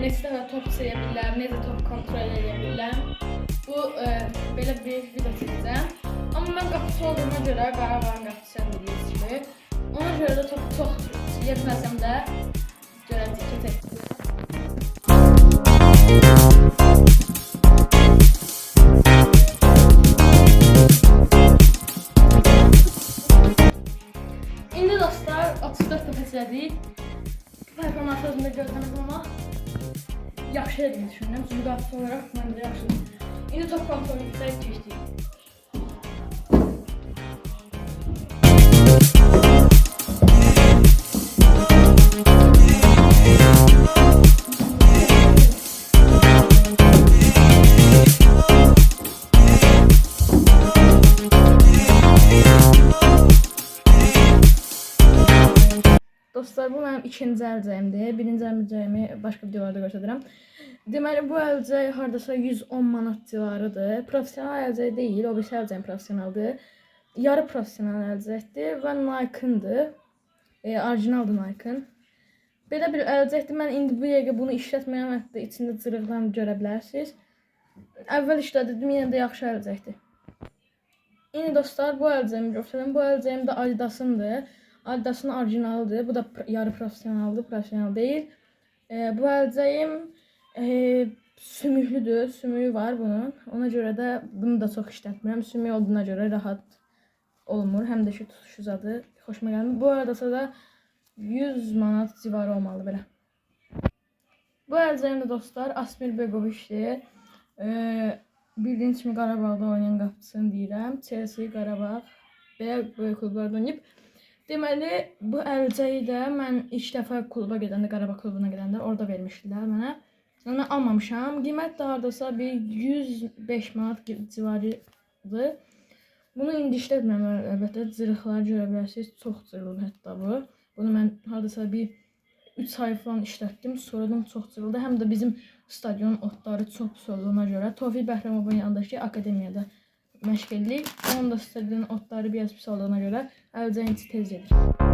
e, dəfə top seçə bilərəm, necə top kontrol edə bilərəm. Bu e, belə bir video çəkəcəm. Amma mən qapıçı olduğuma görə Qarabağın qapıçısı bilirsiniz kimi. Ona görə də top çox yetməsəm də görəcəyik ki, İndi dostlar 34 dəfə izlədik. Performans özümdə gözləmədim amma yaxşı edin düşünürəm. Çünki qapıçı olaraq məncə yaxşıdır. İndi top kontrolü keçdik. Dostlar bu mənim ikinci əlcəyimdir. Birinci əlcəyimi başqa videolarda göstərirəm. Deməli bu əlcək hardasa 110 manat civarıdır. Professional əlcək deyil, o birisi əlcəyim professionaldır. Yarı professional əlcəkdir və Nike-ındır. E, orijinaldır Nike-ın. Belə bir əlcəkdir. Mən indi bu dəqiqə bunu işlətməyəm, hətta içində cırıqlarını görə bilərsiniz. Əvvəl işlədirdim, yenə də yaxşı əlcəkdir. İndi dostlar bu əlcəyimi göstərim. Bu əlcəyim də Adidas'ındır. Adidas'ın orijinalıdır. Bu da yarı professionaldır, professional deyil. E, bu əlcəyim e, sümüklüdür, sümüyü var bunun. Ona görə də bunu da çox işlətmirəm. Sümüyü olduğuna görə rahat olmur. Həm də ki tutuşu zadı xoşuma gəlmir. Bu arada da 100 manat civarı olmalı belə. Bu əlcəyimdə dostlar Asmir Begoviçdir. Ee, bildiyiniz kimi Qarabağda oynayan qapıçısını deyirəm. Chelsea, Qarabağ belə böyük klublarda oynayıb. Deməli, bu əlcəyi də mən ilk dəfə kluba gedəndə, Qarabağ klubuna gedəndə orada vermişdilər mənə. Sonra almamışam. Qiymət də hardasa bir 105 manat civarıdır. Bunu indi işlətmirəm əlbəttə. Cırıqları görə bilərsiniz. Çox cırıldı hətta bu. Bunu mən hardasa bir 3 ay falan işlətdim. Sonradan çox cırıldı. Həm də bizim stadionun otları çox pis olduğuna görə Tofiq Bəhrəmovun yanındakı akademiyada məşq edirik. Onun da stadionun otları biraz pis olduğuna görə içi tez gedir.